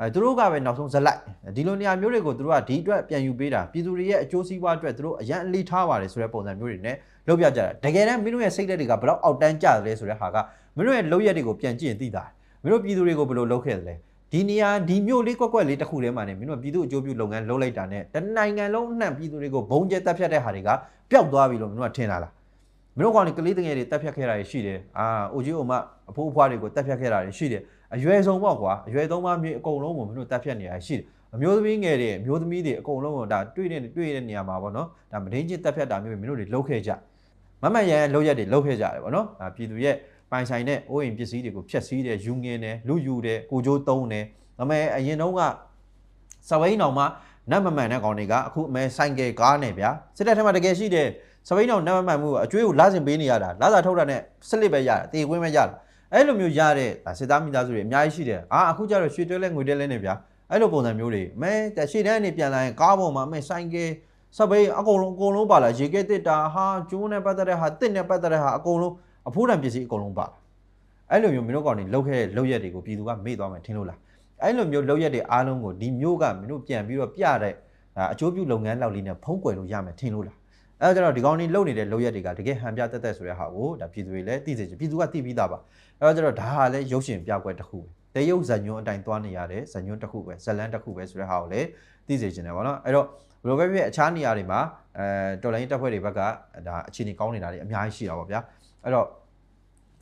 အဲသူတို့ကပဲနောက်ဆုံးဇလိုက်ဒီလိုနေရာမျိုးတွေကိုသူတို့ကဒီအတွက်ပြန်ယူပေးတာပြည်သူတွေရဲ့အကျိုးစီးပွားအတွက်သူတို့အရန်အလေးထားပါတယ်ဆိုတဲ့ပုံစံမျိုးတွေနဲ့လုပ်ပြကြတာတကယ်တမ်းမင်းတို့ရဲ့စိတ်ဓာတ်တွေကဘယ်တော့အောက်တန်းကျတယ်လဲဆိုတဲ့ဟာကမင်းတို့ရဲ့လုပ်ရက်တွေကိုပြန်ကြည့်ရင်သိတာမင်းတို့ပြည်သူတွေကိုဘယ်လိုလုပ်ခဲ့တယ်လဲဒီနေရာဒီမြို့လေးကွက်ကွက်လေးတစ်ခုထဲမှာနေမင်းတို့ပြည်သူအကျိုးပြုလုပ်ငန်းလုပ်လိုက်တာနဲ့တနိုင်ငံလုံးအနှံ့ပြည်သူတွေကိုဘုံကျဲတက်ဖြတ်တဲ့ဟာတွေကပျောက်သွားပြီလို့မင်းတို့ကထင်လာလား မင်းတို့ကောင်ဒီကလေးတငယ်တွေတက်ဖြတ်ခဲ့တာတွေရှိတယ်အာအိုကြီးအိုမအဖိုးအဖွားတွေကိုတက်ဖြတ်ခဲ့တာတွေရှိတယ်အရွယ်ဆုံးပေါ့ကွာအရွယ်သုံးပါးမြေအကုန်လုံးကိုမင်းတို့တက်ဖြတ်နေရရှိတယ်အမျိုးသမီးငယ်တွေအမျိုးသမီးတွေအကုန်လုံးကိုဒါတွေ့တဲ့တွေ့တဲ့နေရာမှာပေါ့နော်ဒါမဒင်းချင်းတက်ဖြတ်တာမျိုးမင်းတို့တွေလုပ်ခဲ့ကြမမရန်လောက်ရက်တွေလုပ်ခဲ့ကြတယ်ပေါ့နော်ဒါပြည်သူရဲ့ပိုင်ဆိုင်တဲ့အိုးအိမ်ပစ္စည်းတွေကိုဖျက်ဆီးတယ်ယူငင်းတယ်လူယူတယ်ကိုကြိုးတုံးတယ်ဒါပေမဲ့အရင်တုန်းကစပိန်တော်မှာနတ်မမှန်တဲ့ကောင်တွေကအခုအမဲဆိုင်ကယ်ကားနဲ့ဗျာစစ်တပ်ထဲမှာတကယ်ရှိတယ် စပိန်တော်နတ်မမှန်မှုကအကျွေးကိုလာစင်ပေးနေရတာလာစာထုတ်တာနဲ့စလစ်ပဲရတာတေခွင်းပဲရတာအဲ့လိုမျိုးရတဲ့ဒါစစ်သားမိသားစုတွေအများကြီးရှိတယ်အာအခုကျတော့ရွှေတွဲလဲငွေတွဲလဲနေဗျာအဲ့လိုပုံစံမျိုးတွေအမဲတရှေ့တန်းကနေပြန်လာရင်ကားပေါ်မှာအမဲဆိုင်ကယ်စပိန်အကုန်လုံးအကုန်လုံးပါလာရေကဲတစ်တာဟာကျိုးနဲ့ပတ်သက်တဲ့ဟာတစ်နဲ့ပတ်သက်တဲ့ဟာအကုန်လုံးအဖိုးတန်ပစ္စည်းအကုန်လုံးပါလာအဲ့လိုမျိုးမင်းတို့ကောင်တွေလောက်ခဲ့တဲ့လောက်ရက်တွေကိုပြည်သူကမေ့သွားမှထင်လို့လားအဲ့လိုမျိုးလောက်ရက်တွေအားလုံးကိုဒီမျိုးကမင်းတို့ပြန်ပြီးတော့ပြတဲ့အကျိုးပြုလုပ်ငန်းလောက်လေးနဲ့ဖုံးကွယ်လို့ရမယ်ထင်လို့လား အဲ့တော့ဒီကောင်တွေလုပ်နေတဲ့လောက်ရက်တွေကတကယ်ဟန်ပြတက်တက်ဆိုတဲ့ဟာကိုဒါပြည်သူတွေလည်းသိစေချင်ပြည်သူကသိပြီးသားပါအဲ့တော့ကျတော့ဒါဟာလည်းရုပ်ရှင်ပြကွက်တစ်ခုပဲတေရုပ်ဇာညွန်းအတိုင်းသွားနေရတဲ့ဇာညွန်းတစ်ခုပဲဇလန်းတစ်ခုပဲဆိုတဲ့ဟာကိုလည်းသိစေချင်တယ်ဗောနော်အဲ့တော့ဘယ်လိုပဲဖြစ်အခြားနေရာတွေမှာအဲတော်လိုင်းတက်ဖွဲ့တွေဘက်ကဒါအခြေအနေကောင်းနေတာတွေအများကြီးရှိတာပါဗျာအဲ့တော့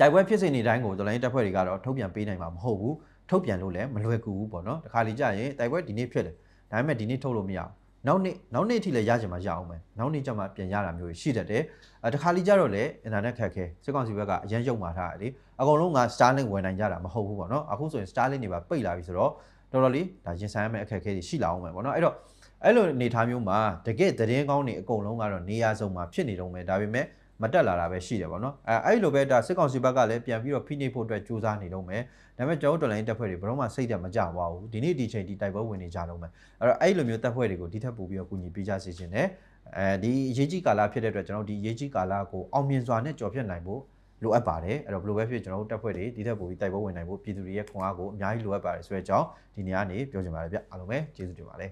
တိုက်ပွဲဖြစ်စဉ်တွေတိုင်းကိုတော်လိုင်းတက်ဖွဲ့တွေကတော့ထုတ်ပြန်ပေးနိုင်မှာမဟုတ်ဘူးထုတ်ပြန်လို့လည်းမလွယ်ကူဘူးပေါ့နော်တခါလေကြာရင်တိုက်ပွဲဒီနေ့ဖြစ်တယ်ဒါပေမဲ့ဒီနေ့ထုတ်လို့မရဘူး နောက်နေ့နောက်နေ့အထိလည်းရချင်မှရအောင်မယ်နောက်နေ့ကျမှပြန်ရတာမျိုးရှိတတ်တယ်အဲတခါလေကြာတော့လည်းအင်တာနက်ခက်ခဲစစ်ကောင်စီဘက်ကအရန်ရုံမာထားတယ်လေအကုန်လုံးက Starlink ဝယ်နိုင်ကြတာမဟုတ်ဘူးပေါ့နော်အခုဆိုရင် Starlink တွေပါပိတ်လာပြီဆိုတော့တော်တော်လေးဒါရင်ဆိုင်ရမယ့်အခက်အခဲတွေရှိလာအောင်မယ်ပေါ့နော်အဲ့တော့အဲ့လိုအနေထားမျိုးမှာတကယ်သတင်းကောင်းတွေအကုန်လုံးကတော့နေရာစုံမှာဖြစ်နေတော့မယ်ဒါပေမဲ့ မတက်လာတာပဲရှိတယ်ပေါ့နော်အဲအဲ့လိုပဲဒါစစ်ကောင်စီဘက်ကလည်းပြန်ပြီးတော့ဖိနှိပ်ဖို့အတွက်ကြိုးစားနေတော့မယ်ဒါပေမဲ့ကျွန်တော်တို့တော်လိုင်းတက်ဖွဲ့တွေဘယ်တော့မှစိတ်တက်မကြပါဘူးဒီနေ့ဒီချိန်ဒီတိုက်ပွဲဝင်နေကြတော့မယ်အဲ့တော့အဲ့လိုမျိုးတက်ဖွဲ့တွေကိုဒီထက်ပိုပြီးတော့ကူညီပေးကြစေချင်တယ်အဲဒီအရေးကြီးကာလဖြစ်တဲ့အတွက်ကျွန်တော်တို့ဒီအရေးကြီးကာလကိုအောင်မြင်စွာနဲ့ကြော်ဖြတ်နိုင်ဖို့လိုအပ်ပါတယ်အဲ့တော့ဘယ်လိုပဲဖြစ်ကျွန်တော်တို့တက်ဖွဲ့တွေဒီထက်ပိုပြီးတိုက်ပွဲဝင်နိုင်ဖို့ပြည်သူတွေရဲ့ခွန်အားကိုအများကြီးလိုအပ်ပါတယ်ဆိုတဲ့အကြောင်းဒီနေ့ကနေပြောချင်ပါတယ်ဗျအားလုံးပဲကျေးဇူးတင်ပါတယ်